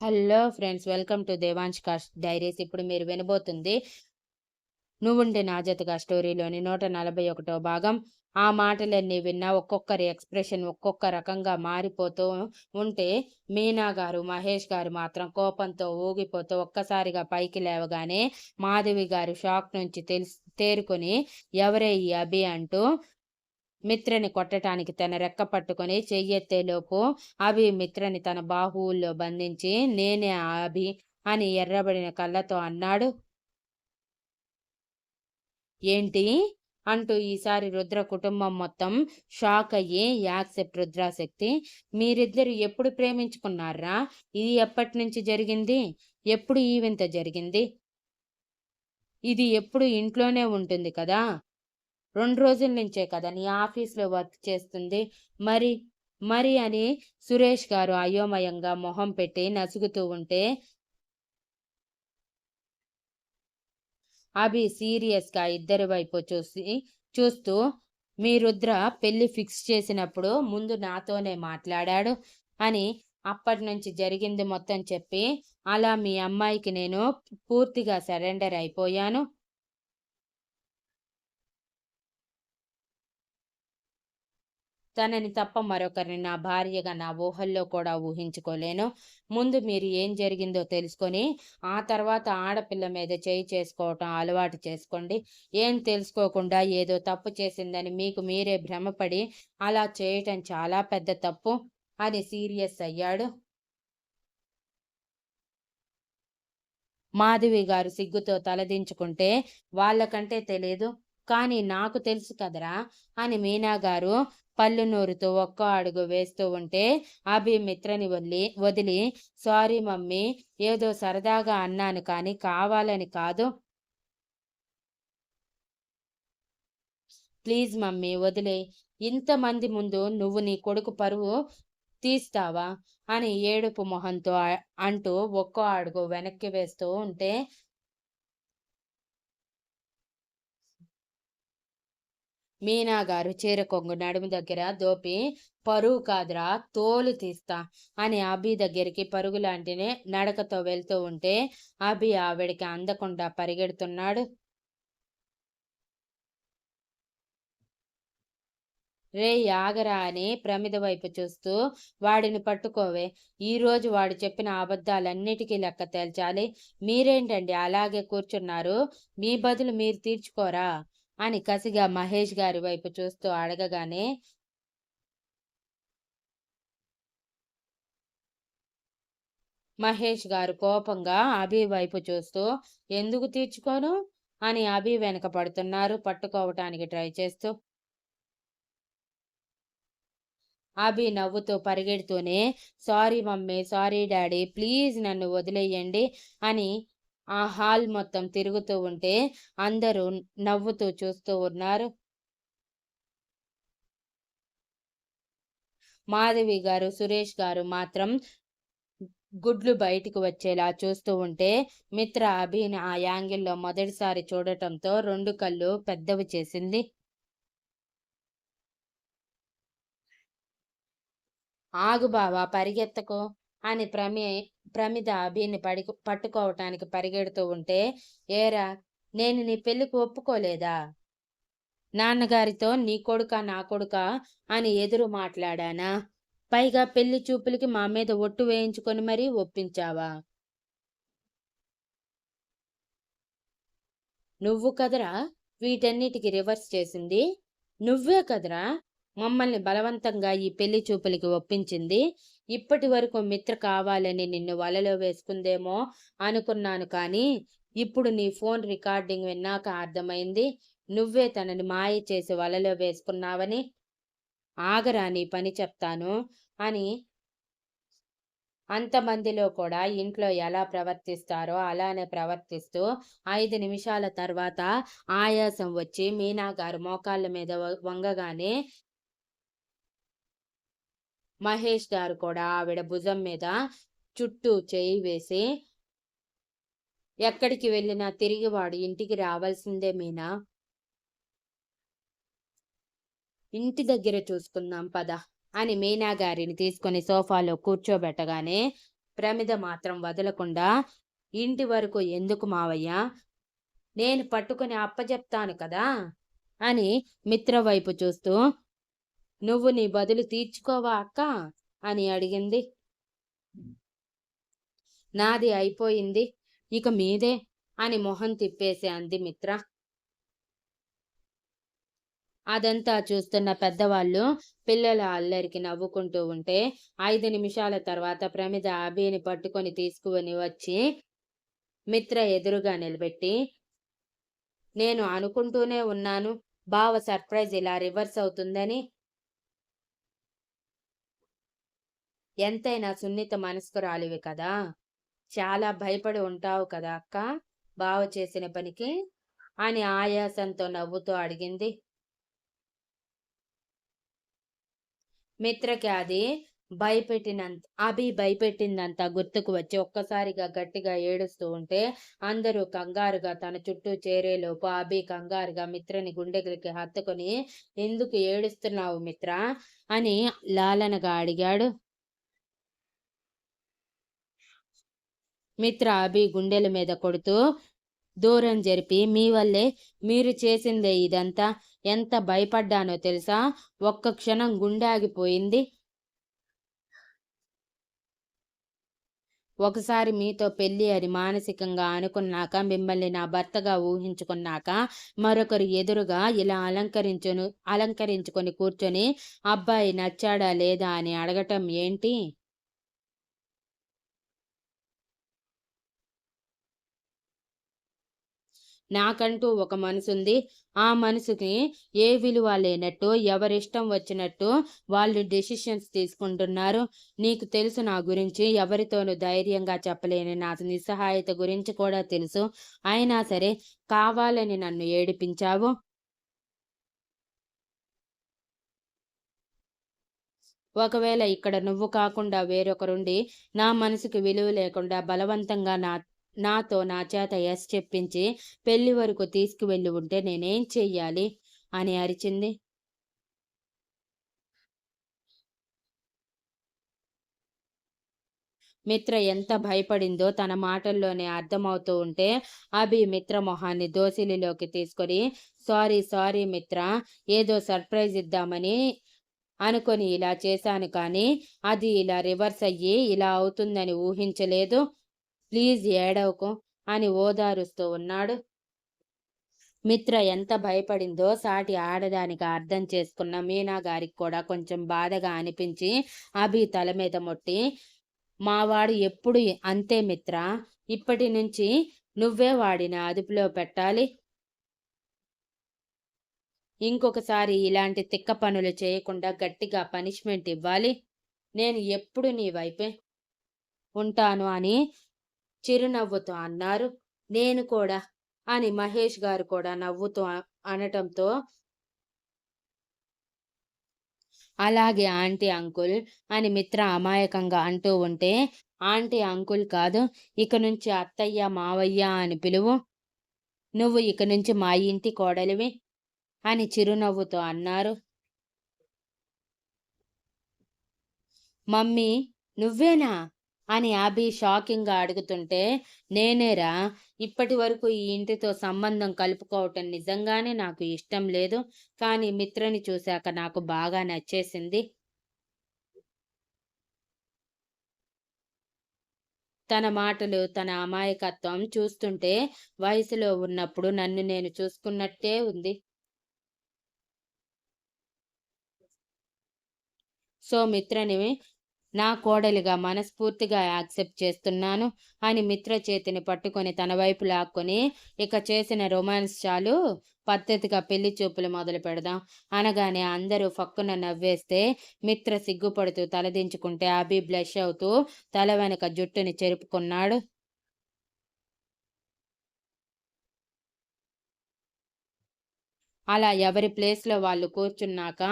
Hello friends welcome to Devansh cast diaries. ఇప్పుడు మీరు వినబోతుంది నువ్వుండే నా జతగా స్టోరీలోని నూట నలభై ఒకటో భాగం. ఆ మాటలన్నీ విన్నా ఒక్కొక్కరి ఎక్స్ప్రెషన్ ఒక్కొక్క రకంగా మారిపోతూ ఉంటే మీనా గారు మహేష్ గారు మాత్రం కోపంతో ఊగిపోతూ ఒక్కసారిగా పైకి లేవగానే మాధవి గారు షాక్ నుంచి తెలిసి తేరుకొని ఎవరే ఈ అభి? అంటూ మిత్రని కొట్టడానికి తన రెక్క పట్టుకొని చెయ్యెత్తేలోపు అభి మిత్రని తన బాహువుల్లో బంధించి నేనే అభి అని ఎర్రబడిన కళ్ళతో అన్నాడు. ఏంటి? అంటూ ఈసారి రుద్ర కుటుంబం మొత్తం షాక్ అయ్యి యాక్సెప్ట్ రుద్రాశక్తి మీరిద్దరు ఎప్పుడు ప్రేమించుకున్నారా? ఇది ఎప్పటి నుంచి జరిగింది? ఎప్పుడు ఈ వింత జరిగింది? ఇది ఎప్పుడు ఇంట్లోనే ఉంటుంది కదా? రెండు రోజుల నుంచే కదా నీ ఆఫీస్లో వర్క్ చేస్తుంది. మరి మరి అని సురేష్ గారు అయోమయంగా మొహం పెట్టి నసుగుతూ ఉంటే అభి సీరియస్గా ఇద్దరి వైపు చూసి చూస్తూ మీ రుద్ర పెళ్ళి ఫిక్స్ చేసినప్పుడు ముందు నాతోనే మాట్లాడాడు అని అప్పటి నుంచి జరిగింది మొత్తం చెప్పి అలా మీ అమ్మాయికి నేను పూర్తిగా సరెండర్ అయిపోయాను. తనని తప్ప మరొకరిని నా భార్యగా నా ఊహల్లో కూడా ఊహించుకోలేను. ముందు మీరు ఏం జరిగిందో తెలుసుకొని ఆ తర్వాత ఆడపిల్ల మీద చేయి చేసుకోవటం అలవాటు చేసుకోండి. ఏం తెలుసుకోకుండా ఏదో తప్పు చేసిందని మీకు మీరే భ్రమపడి అలా చేయటం చాలా పెద్ద తప్పు. అని సీరియస్ అయ్యాడు. మాధవి గారు సిగ్గుతో తలదించుకుంటే వాళ్ళకంటే తెలియదు కానీ నాకు తెలుసు కదరా అని మీనా గారు పళ్ళు నూరుతూ ఒక్క అడుగు వేస్తూ ఉంటే అభి మిత్రని వదిలి వదిలి సారీ మమ్మీ ఏదో సరదాగా అన్నాను కానీ కావాలని కాదు. ప్లీజ్ మమ్మీ వదిలే. ఇంతమంది ముందు నువ్వు నీ కొడుకు పరువు తీస్తావా? అని ఏడుపు మొహంతో అంటూ ఒక్కో అడుగు వెనక్కి వేస్తూ ఉంటే మీనా గారు నడుము దగ్గర దోపి పరువు కాదురా తోలు తీస్తా అని అభి దగ్గరికి పరుగు లాంటినే నడకతో వెళ్తూ ఉంటే అభి ఆవిడికి అందకుండా పరిగెడుతున్నాడు. రే యాగరా అని ప్రమిద వైపు చూస్తూ వాడిని పట్టుకోవే. ఈరోజు వాడు చెప్పిన అబద్ధాలన్నిటికీ లెక్క తేల్చాలి. మీరేంటండి అలాగే కూర్చున్నారు? మీ బదులు మీరు తీర్చుకోరా? అని కసిగా మహేష్ గారి వైపు చూస్తూ అడగగానే మహేష్ గారు కోపంగా అభి వైపు చూస్తూ ఎందుకు తీర్చుకోను? అని అభి వెనక పడుతున్నారు పట్టుకోవటానికి ట్రై చేస్తూ. అభి నవ్వుతూ పరిగెడుతూనే sorry mummy sorry daddy please నన్ను వదిలేయండి అని ఆ హాల్ మొత్తం తిరుగుతూ ఉంటే అందరూ నవ్వుతూ చూస్తూ ఉన్నారు. మాధవి గారు సురేష్ గారు మాత్రం గుడ్లు బయటికి వచ్చేలా చూస్తూ ఉంటే మిత్ర అభిని ఆ యాంగిల్లో మొదటిసారి చూడటంతో రెండు కళ్ళు పెద్దవి చేసింది. ఆగు బావా పరిగెత్తకు అని ప్రమే ప్రమిద అభిని పడి పట్టుకోవటానికి పరిగెడుతూ ఉంటే ఏరా నేను నీ పెళ్ళికి ఒప్పుకోలేదా? నాన్నగారితో నీ కొడుక నా కొడుక అని ఎదురు మాట్లాడానా? పైగా పెళ్ళి చూపులకి మా మీద ఒట్టు వేయించుకొని మరీ ఒప్పించావా? నువ్వు కదరా వీటన్నిటికి రివర్స్ చేసింది? నువ్వే కదరా మమ్మల్ని బలవంతంగా ఈ పెళ్ళి చూపులకి ఒప్పించింది? ఇప్పటి వరకు మిత్ర కావాలని నిన్ను వలలో వేసుకుందేమో అనుకున్నాను కానీ ఇప్పుడు నీ ఫోన్ రికార్డింగ్ విన్నాక అర్థమైంది. నువ్వే తనని మాయ చేసి వలలో వేసుకున్నావని. ఆగరా నీ పని చెప్తాను అని. అంతమందిలో కూడా ఇంట్లో ఎలా ప్రవర్తిస్తారో అలానే ప్రవర్తిస్తూ ఐదు నిమిషాల తర్వాత ఆయాసం వచ్చి మీనా గారు మోకాళ్ళ మీద వంగగానే మహేష్ గారు కూడా ఆవిడ భుజం మీద చుట్టూ చేయి వేసి ఎక్కడికి వెళ్ళినా తిరిగి వాడు ఇంటికి రావాల్సిందే మీనా? ఇంటి దగ్గర చూసుకుందాం పద అని మీనా గారిని తీసుకొని సోఫాలో కూర్చోబెట్టగానే ప్రమిద మాత్రం వదలకుండా ఇంటి వరకు ఎందుకు మావయ్య? నేను పట్టుకుని అప్పచెప్తాను కదా అని మిత్ర వైపు చూస్తూ నువ్వు నీ బదులు తీర్చుకోవా అక్క? అని అడిగింది. నాది అయిపోయింది ఇక మీదే అని మొహం తిప్పేసి అంది మిత్ర. అదంతా చూస్తున్న పెద్దవాళ్ళు పిల్లల అల్లరికి నవ్వుకుంటూ ఉంటే ఐదు నిమిషాల తర్వాత ప్రమిద అభిని పట్టుకొని తీసుకుని వచ్చి మిత్ర ఎదురుగా నిలబెట్టి నేను అనుకుంటూనే ఉన్నాను బావ సర్ప్రైజ్ ఇలా రివర్స్ అవుతుందని ఎంతైనా సున్నిత మనస్కురాలివి కదా. చాలా భయపడి ఉంటావు కదా అక్క. బావ చేసిన పనికి అని ఆయాసంతో నవ్వుతూ అడిగింది. మిత్రకి అది భయపెట్టినంత అభి భయపెట్టిందంతా గుర్తుకు వచ్చి ఒక్కసారిగా గట్టిగా ఏడుస్తూ ఉంటే అందరూ కంగారుగా తన చుట్టూ చేరేలోపు అభి కంగారుగా మిత్రని గుండెలకి హత్తుకొని ఎందుకు ఏడుస్తున్నావు మిత్ర? అని లాలనగా అడిగాడు. మిత్ర అభి గుండెల మీద కొడుతూ దూరం జరిపి మీ వల్లే మీరు చేసిందే ఇదంతా. ఎంత భయపడ్డానో తెలుసా? ఒక్క క్షణం గుండె ఆగిపోయింది ఒకసారి మీతో పెళ్ళి అని మానసికంగా అనుకున్నాక మిమ్మల్ని నా భర్తగా ఊహించుకున్నాక మరొకరు ఎదురుగా ఇలా అలంకరించును అలంకరించుకొని కూర్చొని అబ్బాయి నచ్చాడా లేదా? అని అడగటం ఏంటి? నాకంటూ ఒక మనసుంది. ఆ మనసుకి ఏ విలువ లేనట్టు ఎవరిష్టం వచ్చినట్టు వాళ్ళు డెసిషన్స్ తీసుకుంటున్నారు. నీకు తెలుసు నా గురించి ఎవరితోనూ ధైర్యంగా చెప్పలేని నా నిస్సహాయత గురించి కూడా తెలుసు. అయినా సరే కావాలని నన్ను ఏడిపించావు. ఒకవేళ ఇక్కడ నువ్వు కాకుండా వేరొకరుండి నా మనసుకి విలువ లేకుండా బలవంతంగా నా నాతో నా చేత ఎస్ చెప్పించి పెళ్ళి వరకు తీసుకువెళ్ళి ఉంటే నేనేం చెయ్యాలి? అని అరిచింది. మిత్ర ఎంత భయపడిందో తన మాటల్లోనే అర్థమవుతూ ఉంటే అభి మిత్ర మొహాన్ని దోసిలిలోకి తీసుకొని సారీ సారీ మిత్ర ఏదో సర్ప్రైజ్ ఇద్దామని అనుకొని ఇలా చేశాను కానీ అది ఇలా రివర్స్ అయ్యి ఇలా అవుతుందని ఊహించలేదు. ప్లీజ్ ఏడవకు అని ఓదారుస్తూ ఉన్నాడు. మిత్ర ఎంత భయపడిందో సాటి ఆడదానికి అర్థం చేసుకున్న మీనా గారికి కూడా కొంచెం బాధగా అనిపించి అభి తల మీద మొట్టి మావాడు ఎప్పుడు అంతే మిత్ర ఇప్పటి నుంచి నువ్వే వాడిని అదుపులో పెట్టాలి. ఇంకొకసారి ఇలాంటి తిక్క పనులు చేయకుండా గట్టిగా పనిష్మెంట్ ఇవ్వాలి. నేను ఎప్పుడు నీ వైపే ఉంటాను అని చిరునవ్వుతో అన్నారు. నేను కూడా అని మహేష్ గారు కూడా నవ్వుతూ అనటంతో అలాగే ఆంటీ అంకుల్ అని మిత్ర అమాయకంగా అంటూ ఉంటే ఆంటీ అంకుల్ కాదు ఇక నుంచి అత్తయ్య మావయ్య అని పిలువు. నువ్వు ఇక నుంచి మా ఇంటి కోడలివి అని చిరునవ్వుతో అన్నారు. మమ్మీ నువ్వేనా? అని అభి షాకింగ్గా అడుగుతుంటే నేనేరా ఇప్పటి వరకు ఈ ఇంటితో సంబంధం కలుపుకోవటం నిజంగానే నాకు ఇష్టం లేదు కానీ మిత్రని చూశాక నాకు బాగా నచ్చేసింది. తన మాటలు తన అమాయకత్వం చూస్తుంటే వయసులో ఉన్నప్పుడు నన్ను నేను చూసుకున్నట్టే ఉంది. సో మిత్రని నా కోడలిగా మనస్ఫూర్తిగా యాక్సెప్ట్ చేస్తున్నాను. అని మిత్ర చేతిని పట్టుకొని తన వైపు లాక్కొని ఇక చేసిన రొమాన్స్ చాలు పద్ధతిగా పెళ్ళి చూపులు మొదలు పెడదాం. అనగానే అందరూ ఫక్కున నవ్వేస్తే మిత్ర సిగ్గుపడుతూ తలదించుకుంటే అభి బ్లష్ అవుతూ తల వెనక జుట్టుని చెరుపుకున్నాడు. అలా ఎవరి ప్లేస్లో వాళ్ళు కూర్చున్నాక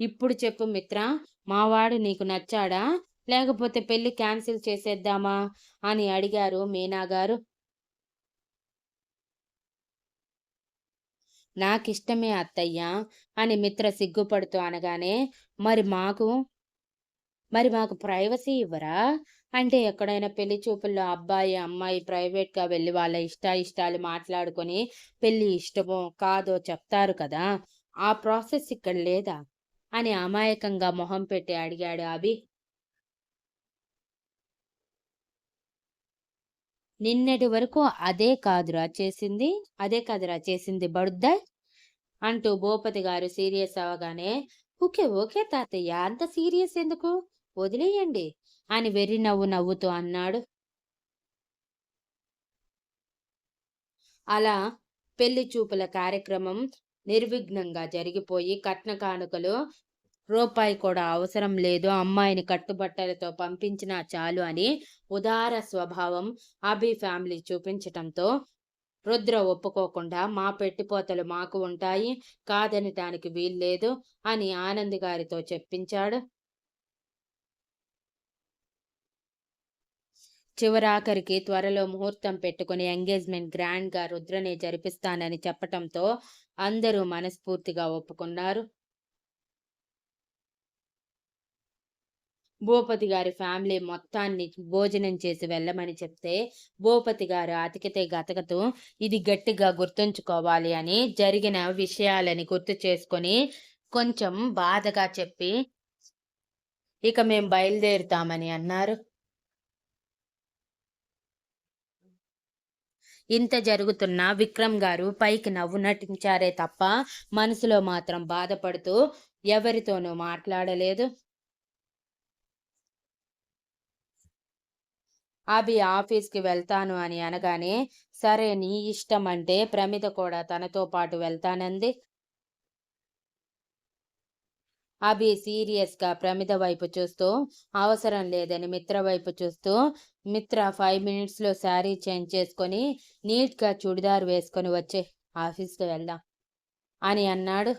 ఇప్పుడు చెప్పు మిత్ర మావాడు నీకు నచ్చాడా? లేకపోతే పెళ్ళి క్యాన్సిల్ చేసేద్దామా? అని అడిగారు మీనా గారు. నాకిష్టమే అత్తయ్య అని మిత్ర సిగ్గుపడుతూ అనగానే మరి మాకు మరి మాకు ప్రైవసీ ఇవ్వరా? అంటే ఎక్కడైనా పెళ్ళి చూపుల్లో అబ్బాయి అమ్మాయి ప్రైవేట్గా వెళ్ళి వాళ్ళ ఇష్టాయిష్టాలు మాట్లాడుకొని పెళ్ళి ఇష్టమో కాదో చెప్తారు కదా ఆ ప్రాసెస్ ఇక్కడ లేదా? అని అమాయకంగా మొహం పెట్టి అడిగాడు అభి. నిన్నటి వరకు అదే కాదురా చేసింది అదే కాదురా చేసింది బడుద్దా? అంటూ భూపతి గారు సీరియస్ అవగానే ఓకే ఓకే తాతయ్య అంత సీరియస్ ఎందుకు? వదిలేయండి అని వెర్రి నవ్వు నవ్వుతూ అన్నాడు. అలా పెళ్ళి చూపుల కార్యక్రమం నిర్విఘ్నంగా జరిగిపోయి కట్న కానుకలు రూపాయి కూడా అవసరం లేదు. అమ్మాయిని కట్టుబట్టలతో పంపించినా చాలు అని ఉదార స్వభావం అభి ఫ్యామిలీ చూపించటంతో రుద్ర ఒప్పుకోకుండా మా పెట్టిపోతలు మాకు ఉంటాయి కాదనటానికి వీల్లేదు అని ఆనంద్ గారితో చెప్పించాడు. చివరాఖరికి త్వరలో ముహూర్తం పెట్టుకుని ఎంగేజ్మెంట్ గ్రాండ్గా రుద్రనే జరిపిస్తానని చెప్పటంతో అందరూ మనస్ఫూర్తిగా ఒప్పుకున్నారు. భూపతి గారి ఫ్యామిలీ మొత్తాన్ని భోజనం చేసి వెళ్ళమని చెప్తే భూపతి గారు అతికితే గతకతూ ఇది గట్టిగా గుర్తుంచుకోవాలి అని జరిగిన విషయాలని గుర్తు చేసుకొని కొంచెం బాధగా చెప్పి ఇక మేం బయలుదేరుతామని అన్నారు. ఇంత జరుగుతున్న విక్రమ్ గారు పైకి నవ్వు నటించారే తప్ప మనసులో మాత్రం బాధపడుతూ ఎవరితోనూ మాట్లాడలేదు. అభి ఆఫీస్కి వెళ్తాను అని అనగానే సరే నీ ఇష్టం అంటే ప్రమిద కూడా తనతో పాటు వెళ్తానంది. అభి సీరియస్గా ప్రమిద వైపు చూస్తూ అవసరం లేదని మిత్ర వైపు చూస్తూ మిత్ర ఫైవ్ మినిట్స్లో శారీ చేంజ్ చేసుకొని నీట్గా చుడిదార్ వేసుకొని వచ్చే ఆఫీస్కి వెళ్దాం అని అన్నాడు.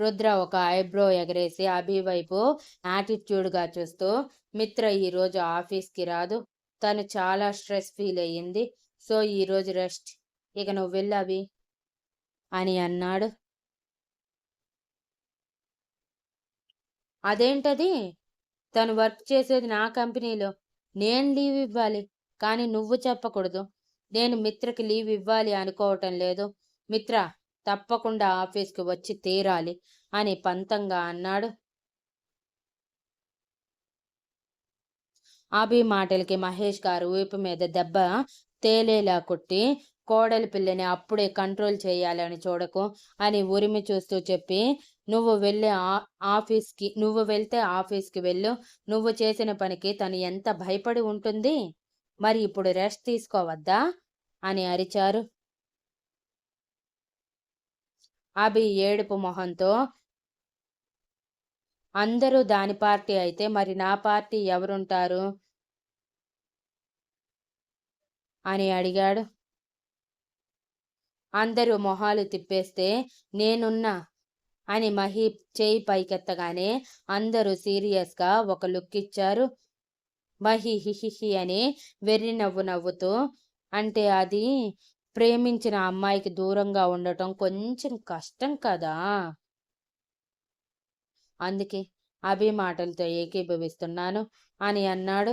రుద్ర ఒక ఐబ్రో ఎగరేసి అభి వైపు యాటిట్యూడ్గా చూస్తూ మిత్ర ఈరోజు ఆఫీస్కి రాదు. తను చాలా స్ట్రెస్ ఫీల్ అయ్యింది. సో ఈరోజు రెస్ట్. ఇక నువ్వు వెళ్ళు అని అన్నాడు. అదేంటది? తను వర్క్ చేసేది నా కంపెనీలో. నేను లీవ్ ఇవ్వాలి. కానీ నువ్వు చెప్పకూడదు. నేను మిత్రకి లీవ్ ఇవ్వాలి అనుకోవటం లేదు. మిత్ర తప్పకుండా ఆఫీస్కి వచ్చి తీరాలి అని పంతంగా అన్నాడు. అభి మాటలకి మహేష్ గారు ఊపు మీద దెబ్బ తేలేలా కొట్టి కోడలి పిల్లని అప్పుడే కంట్రోల్ చేయాలని చూడకు అని ఉరిమి చూస్తూ చెప్పి నువ్వు వెళ్ళే ఆఫీస్కి నువ్వు వెళ్తే ఆఫీస్కి వెళ్ళు నువ్వు చేసిన పనికి తను ఎంత భయపడి ఉంటుంది? మరి ఇప్పుడు రెస్ట్ తీసుకోవద్దా? అని అరిచారు. అభి ఏడుపు మొహంతో అందరూ దాని పార్టీ అయితే మరి నా పార్టీ ఎవరుంటారు అని అడిగాడు. అందరూ మొహాలు తిప్పేస్తే నేనున్నా అని మహి చేయి పైకెత్తగానే అందరూ సీరియస్గా ఒక లుక్ ఇచ్చారు. మహి హిహిహి అని వెర్రి నవ్వు నవ్వుతూ అంటే అది ప్రేమించిన అమ్మాయికి దూరంగా ఉండటం కొంచెం కష్టం కదా. అందుకే అభి మాటలతో ఏకీభవిస్తున్నాను అని అన్నాడు.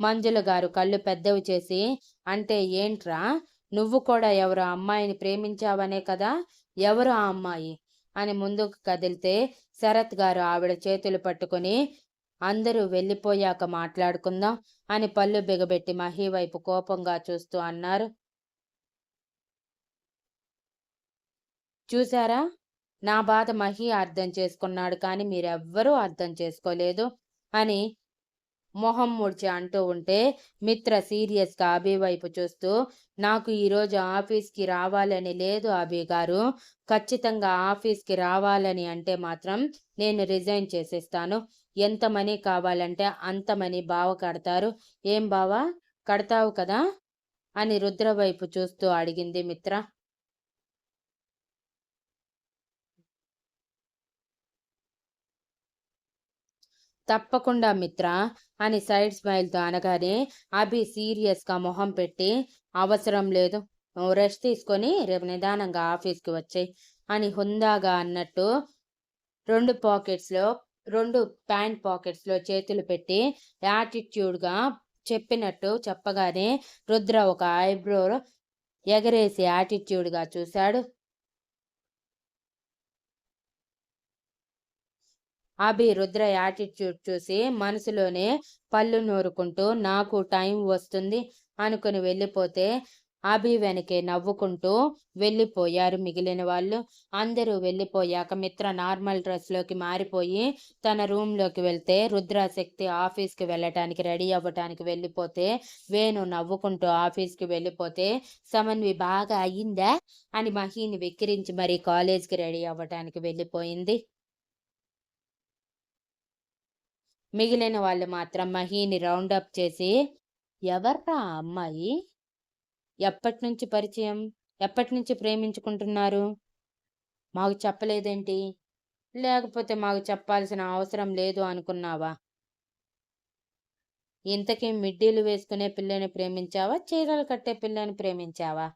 మంజుల గారు కళ్ళు పెద్దవి చేసి అంటే ఏంట్రా? నువ్వు కూడా ఎవరు అమ్మాయిని ప్రేమించావనే కదా? ఎవరు ఆ అమ్మాయి? అని ముందుకు కదిలితే శరత్ గారు ఆవిడ చేతులు పట్టుకుని అందరూ వెళ్ళిపోయాక మాట్లాడుకుందాం అని పళ్ళు బిగబెట్టి మహి వైపు కోపంగా చూస్తూ అన్నారు. చూశారా? నా బాధ మహి అర్థం చేసుకున్నాడు కానీ మీరెవ్వరూ అర్థం చేసుకోలేదు అని మొహం ముడిచి అంటూ ఉంటే మిత్ర సీరియస్గా అభి వైపు చూస్తూ నాకు ఈరోజు ఆఫీస్కి రావాలని లేదు అభి గారు. ఖచ్చితంగా ఆఫీస్కి రావాలని అంటే మాత్రం నేను రిజైన్ చేసేస్తాను. ఎంత మనీ కావాలంటే అంత మనీ బావ కడతారు. ఏం బావా? కడతావు కదా? అని రుద్ర వైపు చూస్తూ అడిగింది మిత్ర. తప్పకుండా మిత్ర అని సైడ్ స్మైల్తో అనగానే అభి సీరియస్గా మొహం పెట్టి అవసరం లేదు నువ్వు రెస్ట్ తీసుకొని రేపు నిదానంగా ఆఫీస్కి వచ్చాయి అని హుందాగా అన్నట్టు రెండు పాకెట్స్లో రెండు ప్యాంట్ పాకెట్స్లో చేతులు పెట్టి యాటిట్యూడ్గా చెప్పినట్టు చెప్పగానే రుద్ర ఒక ఐబ్రో ఎగరేసి యాటిట్యూడ్గా చూశాడు. అభి రుద్ర యాటిట్యూడ్ చూసి మనసులోనే పళ్ళు నూరుకుంటూ నాకు టైం వస్తుంది అనుకుని వెళ్ళిపోతే అభి వెనకే నవ్వుకుంటూ వెళ్ళిపోయారు మిగిలిన వాళ్ళు. అందరూ వెళ్ళిపోయాక మిత్ర నార్మల్ డ్రెస్లోకి మారిపోయి తన రూమ్లోకి వెళ్తే రుద్రాశక్తి ఆఫీస్కి వెళ్ళటానికి రెడీ అవ్వటానికి వెళ్ళిపోతే వేణు నవ్వుకుంటూ ఆఫీస్కి వెళ్ళిపోతే సమన్వి బాగా అయ్యిందా? అని మహీని వెక్కిరించి మరీ కాలేజ్కి రెడీ అవ్వటానికి వెళ్ళిపోయింది. మిగిలిన వాళ్ళు మాత్రం మహీని రౌండప్ చేసి ఎవర్రా అమ్మాయి? ఎప్పటి నుంచి పరిచయం? ఎప్పటి నుంచి ప్రేమించుకుంటున్నారు? మాకు చెప్పలేదేంటి? లేకపోతే మాకు చెప్పాల్సిన అవసరం లేదు అనుకున్నావా? ఇంతకీ మిడ్డీలు వేసుకునే పిల్లని ప్రేమించావా? చీరలు కట్టే పిల్లని ప్రేమించావా?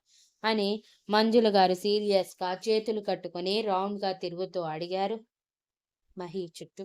అని మంజుల గారు సీరియస్గా చేతులు కట్టుకుని రౌండ్గా తిరుగుతూ అడిగారు. మహి చుట్టూ